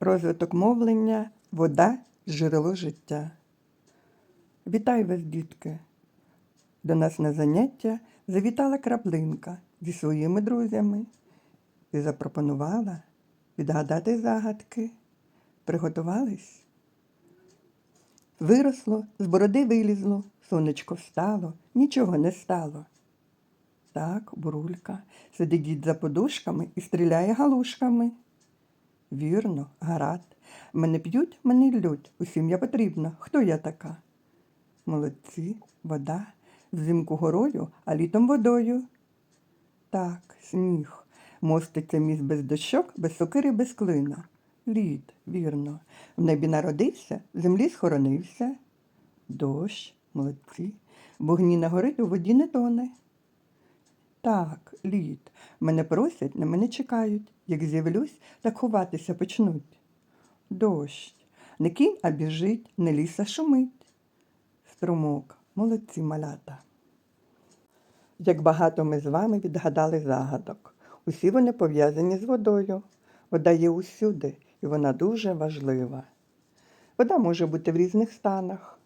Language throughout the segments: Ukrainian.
Розвиток мовлення, вода, джерело життя. Вітаю вас, дітки! До нас на заняття завітала краплинка зі своїми друзями і запропонувала відгадати загадки. Приготувались? Виросло, з бороди вилізло, сонечко встало, нічого не стало. Так, бурулька, сидить дід за подушками і стріляє галушками. Вірно, гарат. Мене п'ють, мене лють. Усім я потрібна. Хто я така? Молодці, вода, взимку горою, а літом водою. Так, сніг. Моститься міст без дощок, без сокири, без клина. Лід, вірно. В небі народився, в землі схоронився. Дощ, молодці. Вогніна горить, у воді не тоне. Так, лід. Мене просять, на мене чекають. Як з'явлюсь, так ховатися почнуть. Дощ. Не кінь, а біжить, не ліса шумить. Струмок, молодці малята. Як багато ми з вами відгадали загадок. Усі вони пов'язані з водою. Вода є усюди, і вона дуже важлива. Вода може бути в різних станах: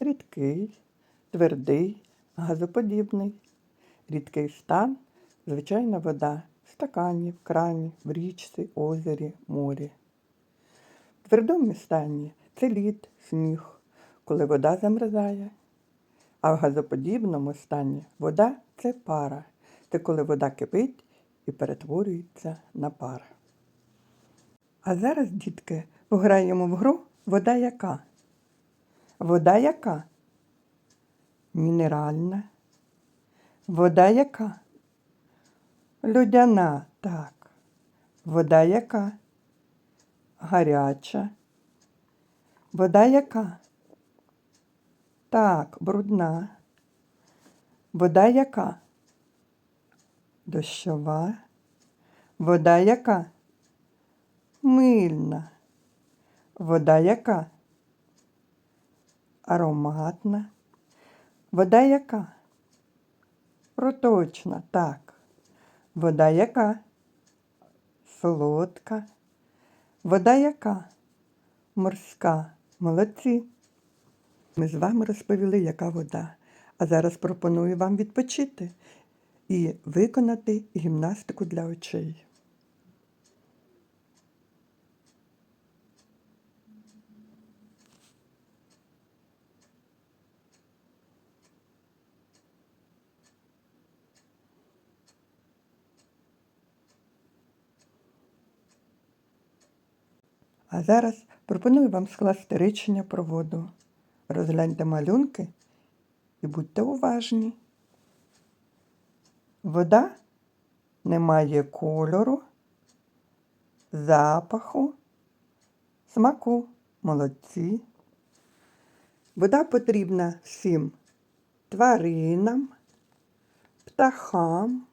рідкий, твердий, газоподібний. Рідкий стан звичайна вода в стакані, в крані, в річці, озері, морі. В твердому стані це лід, сніг, коли вода замерзає. А в газоподібному стані вода це пара. Це коли вода кипить і перетворюється на пар. А зараз, дітки, пограємо в гру вода яка? Вода яка? Мінеральна. Вода яка? Людяна, так. Вода яка? Гаряча. Вода яка? Так, брудна. Вода яка? Дощова. Вода яка? Мильна. Вода яка? Ароматна. Вода яка? Проточна, так. Вода яка? Солодка. Вода яка? Морська. Молодці. Ми з вами розповіли, яка вода. А зараз пропоную вам відпочити і виконати гімнастику для очей. А зараз пропоную вам скласти речення про воду. Розгляньте малюнки і будьте уважні. Вода не має кольору, запаху, смаку. Молодці. Вода потрібна всім тваринам, птахам,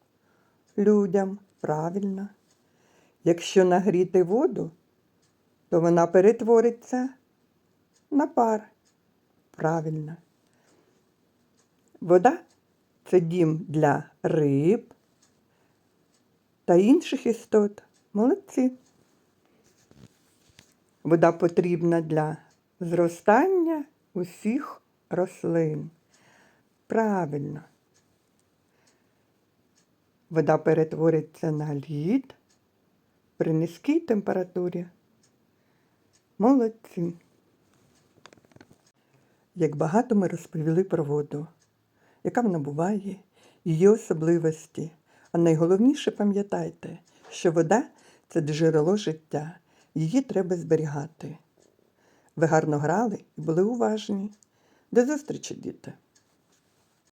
людям. Правильно. Якщо нагріти воду, то вона перетвориться на пар. Правильно. Вода це дім для риб та інших істот. Молодці. Вода потрібна для зростання усіх рослин. Правильно. Вода перетвориться на лід при низькій температурі. Молодці. Як багато ми розповіли про воду, яка вона буває, її особливості. А найголовніше пам'ятайте, що вода це джерело життя, її треба зберігати. Ви гарно грали і були уважні. До зустрічі, діти!